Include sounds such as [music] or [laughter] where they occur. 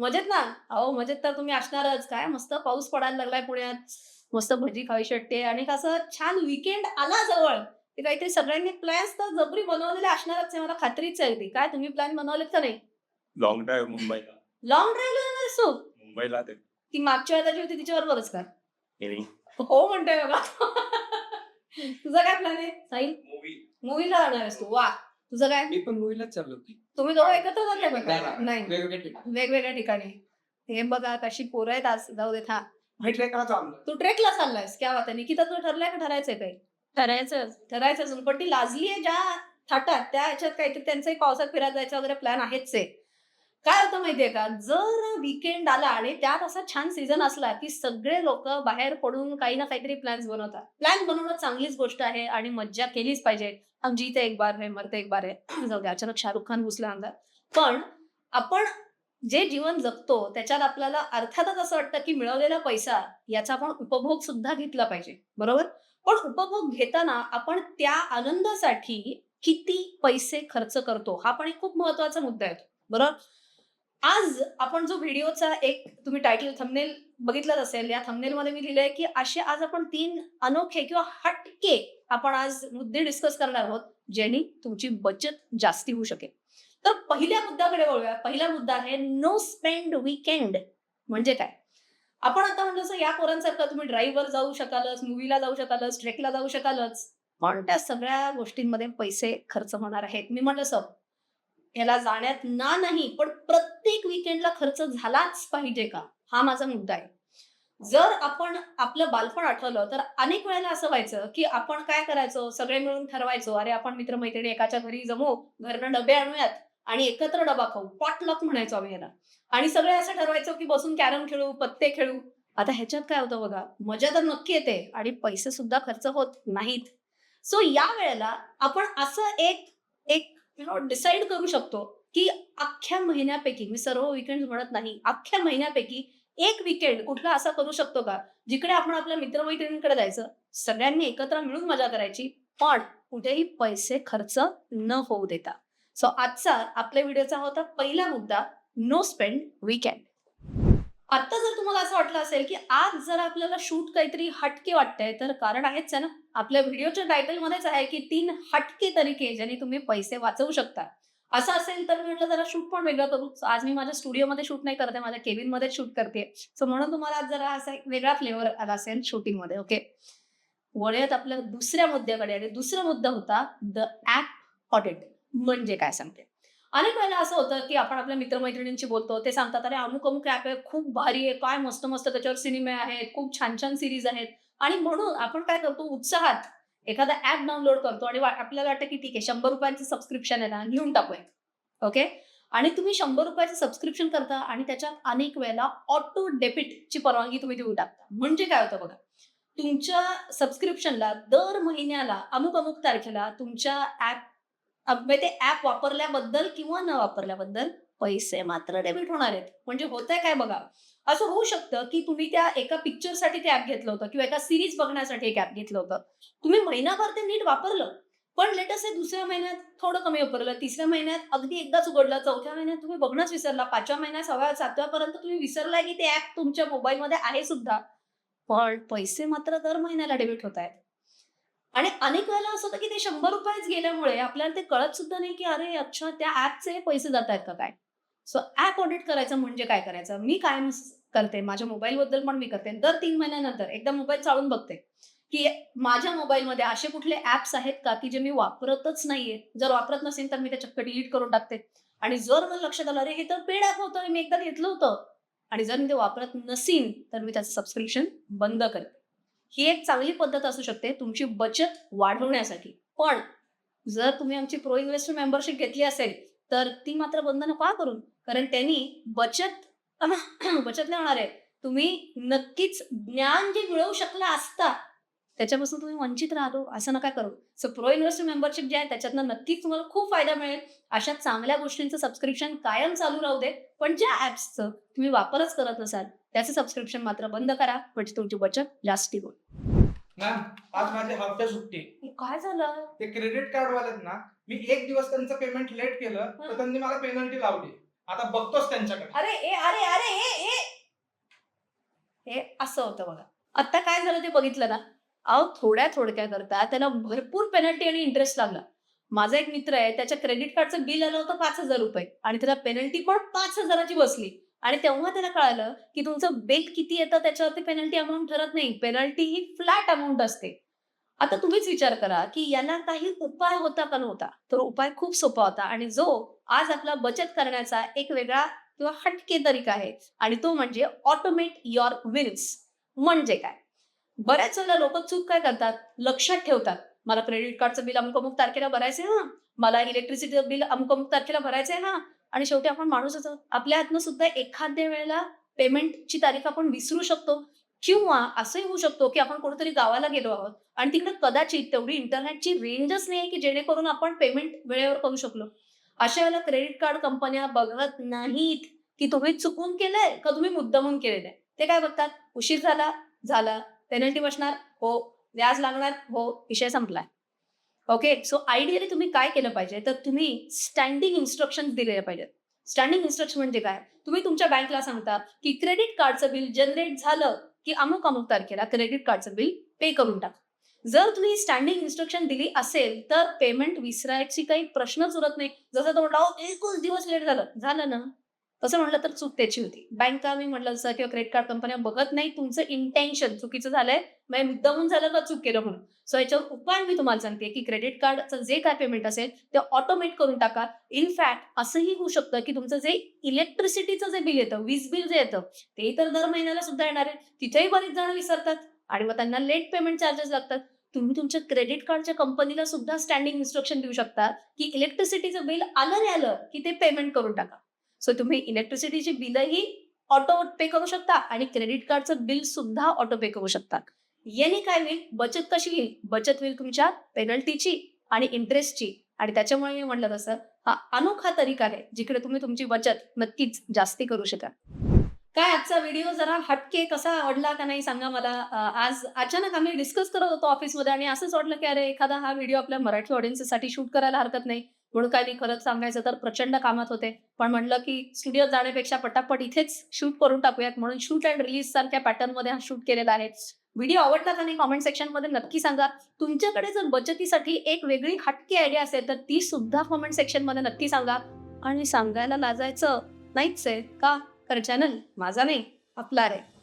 मजेत ना? अहो मजेत तर तुम्ही असणारच. काय मस्त पाऊस पडायला लागलाय पुण्यात. मस्त भजी खावीशी वाटते आणि कसं छान विकेंड आला जवळ. ते काहीतरी सगळ्यांनी प्लॅन्स तर जबरी बनवलेले असणारच आहे. मला खात्रीच आहे ती. काय तुम्ही प्लॅन बनवलेत का नाही? लॉंग ड्राईव्ह मुंबईला. लॉंग ड्राईव्हला जाणार असो? मुंबईला ते. ती मागच्या वेळेला जी होती तिच्याबरोबरच का? हो म्हणतोय बघा. तुझा काय प्लॅन आहे? साईल मूवी मूवीला जाणार आहेस तू. वा. तुझं काय? मी पण मूवीलाच चाललो तुम्ही दोघं एकत्र जाते नाही, बघा नाही. नाही. वेगवेगळे ठिकाण. वेगवेगळ्या ठिकाणी. हे बघा कशी पोरं आहेत आज. जाऊ देत हा चाललो तू ट्रेकला चाललायस. क्या बात आहे. निकिता तुझं ठरलंय का ठरायचंय काही? ठरायचं अजून पण ती लाजली आहे ज्या थाटात. त्या ह्याच्यात काहीतरी त्यांचंही पावसात फिरायला जायचं वगैरे प्लॅन आहेच आहे. काय होतं माहितीये का? जर विकेंड आला आणि त्यात असा छान सीझन असला की सगळे लोक बाहेर पडून काही ना काहीतरी प्लॅन्स बनवतात. प्लॅन बनवणं चांगलीच गोष्ट आहे आणि मज्जा केलीच पाहिजे. हम जीते एक बार आहे मरते एक बार आहे. [clears throat] जाऊ दे अचानक शाहरुख खान घुसला अंगात पण आपण जे जीवन जगतो त्याच्यात आपल्याला अर्थातच असं वाटतं की मिळवलेला पैसा याचा आपण उपभोग सुद्धा घेतला पाहिजे. बरोबर? पण उपभोग घेताना आपण त्या आनंदासाठी किती पैसे खर्च करतो हा पण एक खूप महत्त्वाचा मुद्दा आहे. बरोबर? आज आपण जो व्हिडिओचा एक तुम्ही टायटल थंबनेल बघितलाच असेल या थंबनेलमध्ये मी लिहिलंय की असे आज आपण तीन अनोखे किंवा हटके आपण आज मुद्दे डिस्कस करणार आहोत ज्यांनी तुमची बचत जास्ती होऊ शकेल. तर पहिल्या मुद्द्याकडे वळूया. पहिला मुद्दा आहे नो स्पेंड वीकेंड म्हणजे काय? आपण आता म्हणजे असं या पोरांसारखं तुम्ही ड्राईव्हवर जाऊ शकालच मूवीला जाऊ शकालच ट्रेकला जाऊ शकालच. पण त्या सगळ्या गोष्टींमध्ये पैसे खर्च होणार आहेत. मी म्हणलं सर याला जाण्यात ना नाही पण प्रत्येक विकेंडला खर्च झालाच पाहिजे का? हा माझा मुद्दा आहे. जर आपण आपलं बालपण आठवलं तर अनेक वेळेला असं व्हायचं की आपण काय करायचो? सगळे मिळून ठरवायचो अरे आपण मित्रमैत्रिणी एकाच्या घरी जमू घरनं डबे आणूयात आणि एकत्र डबा खाऊ पॉटलॉक म्हणायचो आम्ही याला. आणि सगळे असं ठरवायचो की बसून कॅरम खेळू पत्ते खेळू. आता ह्याच्यात काय होतं बघा मजा तर नक्की येते आणि पैसे सुद्धा खर्च होत नाहीत. सो या वेळेला आपण असं एक एक डिसाईड करू शकतो की अख्ख्या महिन्यापैकी मी सर्व विकेंड म्हणत नाही अख्ख्या महिन्यापैकी एक विकेंड कुठला असा करू शकतो का? जिकडे आपण आपल्या मित्रमैत्रिणींकडे जायचं सगळ्यांनी एकत्र मिळून मजा करायची पण कुठेही पैसे खर्च न होऊ देता. सो आजचा आपल्या व्हिडिओचा होता पहिला मुद्दा नो स्पेंड वीकेंड आता जर तुम्हाला असं वाटलं असेल की आज जर आपल्याला शूट काहीतरी हटके वाटतंय तर कारण आहेच ना. आपल्या व्हिडिओच्या टायटल मध्येच आहे की तीन हटके तरीके ज्याने तुम्ही पैसे वाचवू शकता. असं असेल तर मी म्हटलं जरा शूट पण वेगळं करू. आज मी माझ्या स्टुडिओमध्ये शूट नाही करते माझ्या केबिनमध्ये शूट करते. सो म्हणून तुम्हाला आज जरा असा एक वेगळा फ्लेवर आला असेल शूटिंगमध्ये ओके वळूयात आपल्या दुसऱ्या मुद्द्याकडे. आणि दुसरा मुद्दा होता द ऍप ऑडिट म्हणजे काय सांगते? अनेक वेळेला असं होतं की आपण आपल्या मित्रमैत्रिणींशी बोलतो ते सांगतात अरे अमुक अमुक ऍप आहे खूप भारी आहे काय मस्त मस्त त्याच्यावर सिनेमे आहेत खूप छान छान सिरीज आहेत. आणि म्हणून आपण काय करतो उत्साहात एखादा ऍप डाउनलोड करतो आणि आपल्याला वाटतं की ठीक आहे शंभर रुपयांचं सबस्क्रिप्शन आहे ना घेऊन टाकूया. ओके आणि तुम्ही शंभर रुपयाचं सबस्क्रिप्शन करता आणि त्याच्यात अनेक वेळेला ऑटो डेबिटची परवानगी तुम्ही देऊन टाकता. म्हणजे काय होतं बघा तुमच्या सबस्क्रिप्शनला दर महिन्याला अमुक अमुक तारखेला तुमच्या ऍप म्हणजे ते ऍप वापरल्याबद्दल किंवा न वापरल्याबद्दल पैसे मात्र डेबिट होणार आहेत. म्हणजे होतंय काय बघा? असं होऊ शकतं की तुम्ही त्या एका पिक्चरसाठी ते ऍप घेतलं होतं किंवा एका सिरीज बघण्यासाठी एक ऍप घेतलं होतं. तुम्ही महिनाभर ते नीट वापरलं पण लेटस्ट हे दुसऱ्या महिन्यात थोडं कमी वापरलं. तिसऱ्या महिन्यात अगदी एकदाच उघडलं चौथ्या महिन्यात तुम्ही बघणंच विसरला. पाचव्या महिन्यात सहाव्या सातव्यापर्यंत तुम्ही विसरलाय की ते ऍप तुमच्या मोबाईलमध्ये आहे सुद्धा. पण पैसे मात्र दर महिन्याला डेबिट होत आहेत आणि अनेक वेळेला असं होतं की ते शंभर रुपयेच गेल्यामुळे आपल्याला ते कळत सुद्धा नाही की अरे अच्छा त्या ऍपचे पैसे जात आहेत का काय? सो ऍप ऑडिट करायचं म्हणजे काय करायचं? मी कायम करते? माझ्या मोबाईल बद्दल पण मी करते. दर तीन महिन्यानंतर एकदा मोबाईल चालून बघते. की माझ्या मोबाईलमध्ये असे कुठले ऍप्स आहेत का की जे मी वापरतच नाहीये? जर वापरत नसेल तर मी ते चक्क डिलीट करून टाकते. आणि जर मला लक्षात आलं अरे हे तर पेड ऍप होतं मी एकदा घेतलं होतं. आणि जर मी ते वापरत नसीन तर मी त्याचं सबस्क्रिप्शन बंद करते. ही एक चांगली पद्धत असू शकते तुमची बचत वाढवण्यासाठी. पण जर तुम्ही आमची प्रो इन्व्हेस्टर मेंबरशिप घेतली असेल तर ती मात्र बंद का करून. कारण त्यांनी बचत [clears throat] बचत नाही होणार आहे. तुम्ही नक्कीच ज्ञान जे मिळवू शकला असता त्याच्यापासून तुम्ही वंचित राहतो असं नका करू. सो प्रो इन्व्हेस्टर मेंबरशिप जे आहे त्याच्यातनं नक्कीच तुम्हाला खूप फायदा मिळेल. अशा चांगल्या गोष्टींचं सबस्क्रिप्शन कायम चालू राहू दे. पण ज्या ऍप्सचं तुम्ही वापरच करत नसाल त्याचं सबस्क्रिप्शन मात्र बंद करा. म्हणजे तुमची बचत जास्ती होईल. मॅम आज माझी हफ्ता सुट्टी. काय झालं? ते क्रेडिट कार्ड वालेत ना मी एक दिवस त्यांचं पेमेंट लेट केलं तर त्यांनी मला पेनल्टी लावली. आता बघतोच त्यांच्याकडे. अरे ए अरे अरे ए ए. हे असं होतं बघा. आता काय झालं ते बघितलं ना? अहो थोड्या थोडक्या करता त्याला भरपूर पेनल्टी आणि इंटरेस्ट लागला माझा एक मित्र आहे त्याच्या क्रेडिट कार्डचं बिल आलं होतं पाच हजार रुपये आणि त्याला पेनल्टी पण पाच हजाराची बसली. आणि तेव्हा त्याला कळालं की तुमचं बिल किती येतं त्याच्यावरती पेनल्टी अमाऊंट ठरत नाही. पेनल्टी ही फ्लॅट अमाऊंट असते. आता तुम्हीच विचार करा की याला काही उपाय होता का नव्हता? तर उपाय खूप सोपा होता आणि जो आज आपला बचत करण्याचा एक वेगळा किंवा हटके तरीका आहे. आणि तो म्हणजे ऑटोमेट युअर विल्स म्हणजे काय? बऱ्याच वेळेला लोक चूक काय करतात? लक्षात ठेवतात. मला क्रेडिट कार्डचं बिल अमुक अमुक तारखेला भरायचंय ना मला इलेक्ट्रिसिटीचं बिल अमुक अमुक तारखेला भरायचंय ना आणि शेवटी आपण माणूसच आपल्या हातनं सुद्धा एखाद्या वेळेला पेमेंटची तारीख आपण विसरू शकतो किंवा असंही होऊ शकतो की आपण कुठेतरी गावाला गेलो आहोत आणि तिकडे कदाचित तेवढी इंटरनेटची रेंजच नाही की जेणेकरून आपण पेमेंट वेळेवर करू शकलो. अशा वेळेला क्रेडिट कार्ड कंपन्या बघत नाहीत की तुम्ही चुकून केलंय का तुम्ही मुद्दामून केलेलं आहे ते काय बघतात? उशीर झाला झाला. पेनल्टी बसणार हो. व्याज लागणार हो. विषय संपलाय. ओके सो आयडियली तुम्ही काय केलं पाहिजे? तर तुम्ही स्टँडिंग इन्स्ट्रक्शन दिलेले पाहिजेत. स्टँडिंग इन्स्ट्रक्शन म्हणजे काय? तुम्ही तुमच्या बँकला सांगता की क्रेडिट कार्डचं बिल जनरेट झालं की अमुक अमुक तारखेला क्रेडिट कार्डचं बिल पे करून टाका. जर तुम्ही स्टँडिंग इन्स्ट्रक्शन दिली असेल तर पेमेंट विसरायची काही प्रश्नच उरत नाही. जसं तो म्हटलं एकच दिवस लेट झालं. झालं ना? तसं म्हटलं तर चूक त्याची होती. बँका मी म्हटलं जसं किंवा क्रेडिट कार्ड कंपन्या बघत नाही तुमचं इंटेन्शन चुकीचं झालंय म्हणजे मुद्दामून झालं का चूक केलं म्हणून. सो याच्यावर उपाय मी तुम्हाला सांगते की क्रेडिट कार्डचं जे काय पेमेंट असेल ते ऑटोमेट करून टाका. इनफॅक्ट असंही होऊ शकतं की तुमचं जे इलेक्ट्रिसिटीचं जे बिल येतं वीज बिल जे येतं ते तर दर महिन्याला सुद्धा येणार आहे. तिथेही बरेच जण विसरतात आणि मग त्यांना लेट पेमेंट चार्जेस लागतात. तुम्ही तुमच्या क्रेडिट कार्डच्या कंपनीला सुद्धा स्टँडिंग इन्स्ट्रक्शन देऊ शकता की इलेक्ट्रिसिटीचं बिल आलं नाही आलं की ते पेमेंट करून टाका. सो तुम्ही इलेक्ट्रिसिटीची बिलही ऑटो पे करू शकता आणि क्रेडिट कार्डचं बिल सुद्धा ऑटो पे करू शकता. याने काय होईल? बचत कशी येईल बचत होईल तुमच्या पेनल्टीची आणि इंटरेस्टची आणि त्याच्यामुळे मी म्हटलं तसं हा अनोखा तरीका आहे जिकडे तुम्ही तुमची बचत नक्कीच जास्ती करू शकाल. काय आजचा व्हिडिओ जरा हटके कसा आवडला का नाही सांगा मला. आज अचानक आम्ही डिस्कस करत होतो ऑफिसमध्ये आणि असंच वाटलं की अरे एखादा हा व्हिडिओ आपल्या मराठी ऑडियन्ससाठी शूट करायला हरकत नाही. म्हणून काय मी खरंच सांगायचं तर प्रचंड कामात होते. पण म्हणलं की स्टुडिओ जाण्यापेक्षा पटापट इथेच शूट करून टाकूयात म्हणून शूट अँड रिलीज सारख्या पॅटर्नमध्ये हा शूट केलेला आहे. व्हिडिओ आवडला का नाही कॉमेंट सेक्शनमध्ये नक्की सांगा. तुमच्याकडे जर बचतीसाठी एक वेगळी हटकी आयडिया असेल तर ती सुद्धा कॉमेंट सेक्शनमध्ये नक्की सांगा. आणि सांगायला लाजायचं नाहीच आहे का? तर चॅनल माझा नाही आपला आहे.